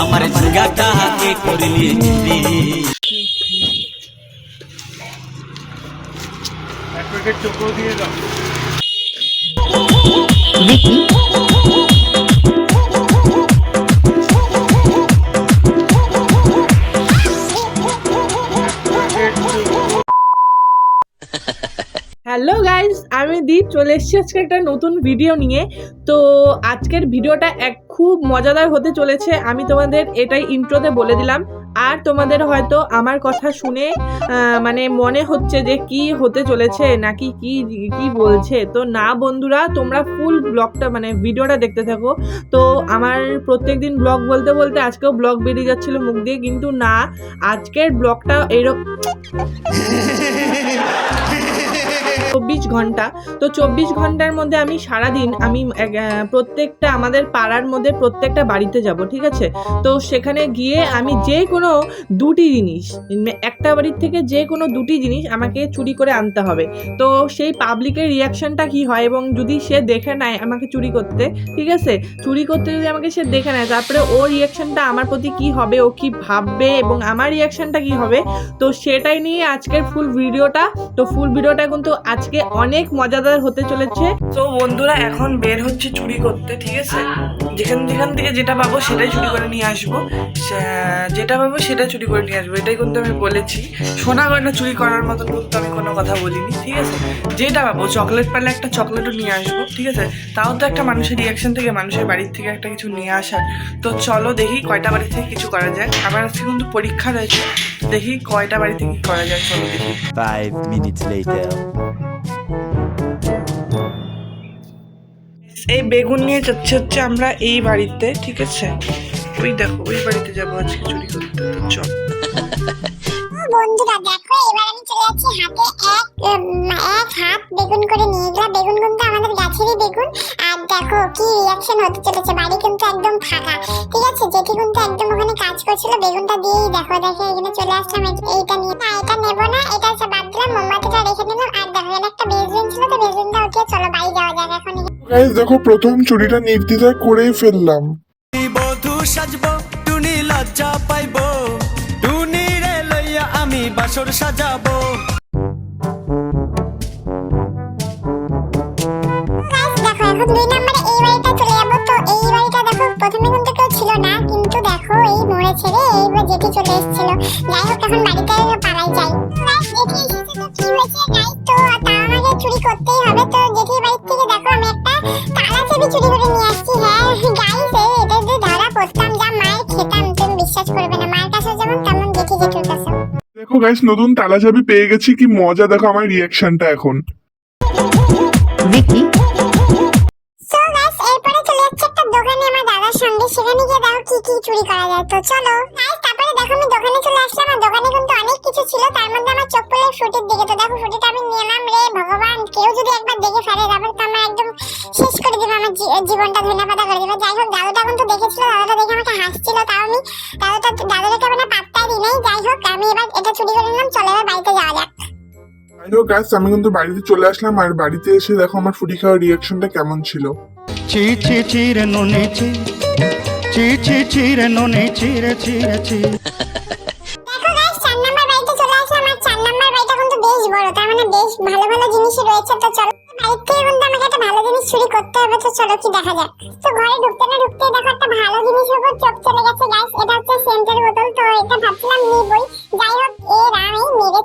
আমার ঝুগাটা হাতে করলি চুরি এক প্যাকেট চোখো দিয়ে দাও গাইস আমি দীপ চলে এসেছি আজকে একটা নতুন ভিডিও নিয়ে। তো আজকের ভিডিওটা এক খুব মজাদার হতে চলেছে। আমি তোমাদের এটাই ইন্ট্রোতে বলে দিলাম। আর তোমাদের হয়তো আমার কথা শুনে মানে মনে হচ্ছে যে কি হতে চলেছে, নাকি কি কি বলছে। তো না বন্ধুরা, তোমরা ফুল ব্লগটা মানে ভিডিওটা দেখতে থাকো। তো আমার প্রত্যেকদিন ব্লগ বলতে বলতে আজকেও ব্লগ বেরিয়ে যাচ্ছিল মুখ দিয়ে। কিন্তু না, আজকের ব্লগটা এরকম ঘণ্টা। তো চব্বিশ ঘণ্টার মধ্যে আমি সারাদিন আমি প্রত্যেকটা আমাদের পাড়ার মধ্যে প্রত্যেকটা বাড়িতে যাব, ঠিক আছে? তো সেখানে গিয়ে আমি যে কোনো দুটি জিনিস একটা বাড়ির থেকে যে কোনো দুটি জিনিস আমাকে চুরি করে আনতে হবে। তো সেই পাবলিকের রিয়াকশনটা কি হয় এবং যদি সে দেখে নেয় আমাকে চুরি করতে, ঠিক আছে? চুরি করতে যদি আমাকে সে দেখে নেয়, তারপরে ও রিয়াকশনটা আমার প্রতি কি হবে, ও কি ভাববে এবং আমার রিয়াকশনটা কি হবে, তো সেটাই নিয়ে আজকের ফুল ভিডিওটা তো ফুল ভিডিওটা কিন্তু আজকে অনেক মজাদার হতে চলেছে। তো বন্ধুরা এখন বের হচ্ছে চুরি করতে ঠিক আছে? যেখান যেখান থেকে যেটা পাবো সেটাই চুরি করে নিয়ে আসব। যেটা পাবো সেটা চুরি করে নিয়ে আসব এটাই কিন্তু আমি বলেছি। সোনা গয়না চুরি করার মতো কিন্তু আমি কোনো কথা বলিনি ঠিক আছে? যেটা পাবো চকলেট পেলে একটা চকলেটও নিয়ে আসব ঠিক আছে? তাও তো একটা মানুষের রিয়াকশন থেকে মানুষের বাড়ির থেকে একটা কিছু নিয়ে আসার। তো চলো দেখি কয়টা বাড়ি থেকে কিছু করা যায়। আবার আজকে কিন্তু পরীক্ষা রয়েছে দেখি কয়টা বাড়ি থেকে করা যায় চলো দেখি। Five minutes later. এই বেগুন নিয়ে যাচ্ছে হচ্ছে আমরা এই বাড়িতে, ঠিক আছে? ওই দেখো, ওই বাড়িতে যাব আজকে চুরি করতে, তো চল। বন্ধুরা, দেখো, এবার আমি চলে যাচ্ছি হাতে এক এক হাত বেগুন করে নিয়ে গেলাম বেগুন কিন্তু আমাদের গাছেরই বেগুন। আর দেখো, কি রিয়াকশন হতে চলেছে, বাড়ি কিন্তু একদম ফাঁকা, ঠিক আছে? জেঠি কিন্তু একদম ওখানে কাজ করছিল, বেগুনটা দিয়েই দেখো দেখো এখানে চলে আসলাম, এইটা নিয়ে। না, এটা নেব না, এটা বাদ দিলাম মোমবাতিটা রেখে দিলাম আর দেখো এখানে একটা বেসবিন ছিল তো বেসবিনটা উঠিয়ে চলো বাড়ি যাওয়া যাক এখন। গাইজ দেখো প্রথম চুরিটা নির্দ্বিধায় করেই ফেললাম। বধু সাজব টুনি লজ্জা পাইব। টুনি রে লইয়া আমি বাসর সাজাবো। এখন দুই নম্বরে এই বাড়িটা চলে যাব। তো এই বাড়িটা দেখো প্রথমে কিন্তু কেউ ছিল না কিন্তু দেখো এই মোড়ে ছেড়ে এইবার জেঠি চলে এসেছিল। যাই হোক এখন বাড়িতে পালাই যাই। গাইস নতুন তালা চাবি পেয়ে গেছি। কি মজা দেখো আমার রিয়াকশনটা এখন। সো গাইস এরপরে চলে যাচ্ছে একটা দোকানে আমার দাদার সঙ্গে। সেখানে গিয়ে দেখো কি কি চুরি করা যায়। তো চলো। গাইস তারপরে দেখো আমি দোকানে চলে আসলাম। আর দোকানে কিন্তু অনেক কিছু ছিল। তার মধ্যে আমার চোখ পড়ল ফ্রুটির দিকে। তো দেখো ফ্রুটিটা আমি নিলাম রে ভগবান। কেউ যদি একবার দেখে ফেলে তারপরে তো আমার একদম শেষ করে দিবে আমার জীবনটা ধনে পাতা করে দিবে। যাই হোক দাদুটা কিন্তু দেখেছিল। দাদুটা দেখে আমাকে হাসছিল। তাও আমি চলো এবার বাড়িতে যাওয়া যাক। যাই হোক আমি কিন্তু বাড়িতে চলে আসলাম আর বাড়িতে এসে দেখো আমার ফুটি খাওয়ার রিয়াকশনটা কেমন ছিল। চি চি চিরে নুনে চি চি চি চিরে নুনে চিরে চিরে চি দেখো গাইস চার নাম্বার বাড়িতে চলে আসলাম আর চার নাম্বার বাড়িটা কিন্তু বেশ বড় তার মানে বেশ ভালো ভালো জিনিসই রয়েছে। তো চলো বাড়ির থেকে কিন্তু আমাকে একটা ভালো জিনিস চুরি করতে হবে তো চলো কি দেখা যাক। তো ঘরে ঢুকতে না ঢুকতে দেখো একটা ভালো জিনিসের উপর চোখ চলে গেছে গাইস এটা হচ্ছে সেন্টের বোতল তো এটা ভাবছিলাম নিবই। যাই হোক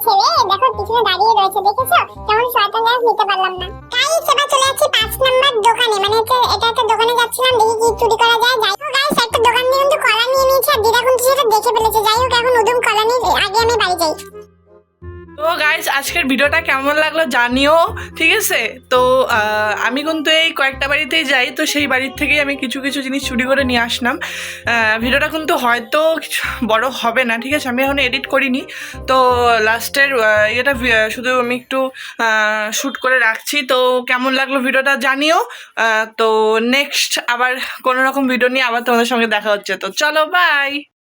ছেড়ে দেখো পিছনে দাঁড়িয়ে রয়েছে, দেখেছ? কেমন শয়তান গ্যাস নিতে পারলাম না। তাই সেবা চলে যাচ্ছি পাঁচ নাম্বার দোকানে। মানে এটা একটা দোকানে যাচ্ছিলাম, দেখি কি চুরি করা যায় তো গাইস আজকের ভিডিওটা কেমন লাগল জানিও, ঠিক আছে? তো আমি কিন্তু এই কয়েকটা বাড়িতেই যাই, তো সেই বাড়ির থেকেই আমি কিছু কিছু জিনিস চুরি করে নিয়ে আসলাম। ভিডিওটা কিন্তু হয়তো বড় হবে না, ঠিক আছে? আমি এখন এডিট করিনি। তো লাস্টের ইয়েটা শুধু আমি একটু শ্যুট করে রাখছি। তো কেমন লাগল ভিডিওটা জানিও। তো নেক্সট আবার কোনো রকম ভিডিও নিয়ে আবার তোমাদের সঙ্গে দেখা হচ্ছে। তো চলো বাই